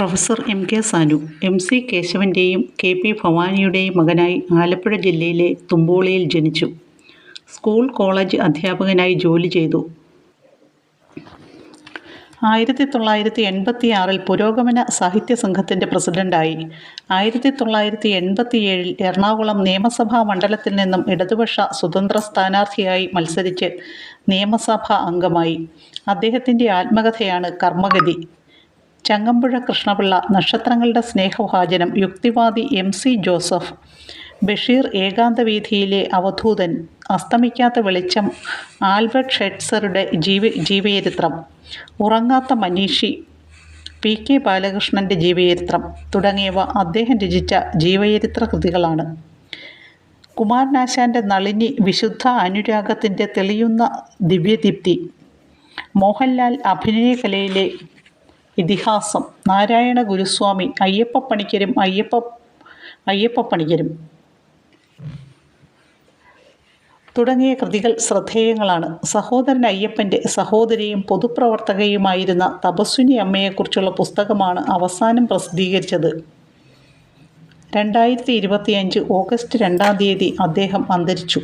Professor M K Sanu M C കേശവന്റെയും K P ഭവാനിയുടെയും മകനായി ആലപ്പുഴ ജില്ലയിലെ തുമ്പോളിയിൽ ജനിച്ചു. സ്കൂൾ, കോളേജ് അധ്യാപകനായി ജോലി ചെയ്തു. ആയിരത്തി തൊള്ളായിരത്തി എൺപത്തിയാറിൽ പുരോഗമന സാഹിത്യ സംഘത്തിന്റെ പ്രസിഡന്റായി ആയിരത്തി തൊള്ളായിരത്തി എൺപത്തിയേഴിൽ എറണാകുളം നിയമസഭാ മണ്ഡലത്തിൽ നിന്നും ഇടതുപക്ഷ സ്വതന്ത്ര സ്ഥാനാർത്ഥിയായി മത്സരിച്ച് നിയമസഭാ അംഗമായി. അദ്ദേഹത്തിന്റെ ആത്മകഥയാണ് കർമ്മഗതി. ചങ്ങമ്പുഴ കൃഷ്ണപിള്ള, നക്ഷത്രങ്ങളുടെ സ്നേഹഭാചനം യുക്തിവാദി എം സി ജോസഫ്, ബഷീർ ഏകാന്തവീഥിയിലെ അവധൂതൻ, അസ്തമിക്കാത്ത വെളിച്ചം, ആൽബർട്ട് ഷെറ്റ്സറുടെ ജീവ ജീവചരിത്രം, ഉറങ്ങാത്ത മനീഷി, പി കെ ബാലകൃഷ്ണന്റെ ജീവചരിത്രം തുടങ്ങിയവ അദ്ദേഹം രചിച്ച ജീവചരിത്ര കൃതികളാണ്. കുമാരനാശാന്റെ നളിനി വിശുദ്ധ അനുരാഗത്തിന്റെ തെളിയുന്ന ദിവ്യദീപ്തി, മോഹൻലാൽ അഭിനയകലയിലെ ഇതിഹാസം, നാരായണ ഗുരുസ്വാമി, അയ്യപ്പ പണിക്കരും അയ്യപ്പ അയ്യപ്പ പണിക്കരും തുടങ്ങിയ കൃതികൾ ശ്രദ്ധേയങ്ങളാണ്. സഹോദരൻ അയ്യപ്പന്റെ സഹോദരിയും പൊതുപ്രവർത്തകയുമായിരുന്ന തപസ്വിനി അമ്മയെക്കുറിച്ചുള്ള പുസ്തകമാണ് അവസാനം പ്രസിദ്ധീകരിച്ചത്. രണ്ടായിരത്തി ഇരുപത്തിയഞ്ച് ഓഗസ്റ്റ് രണ്ടാം തീയതി അദ്ദേഹം അന്തരിച്ചു.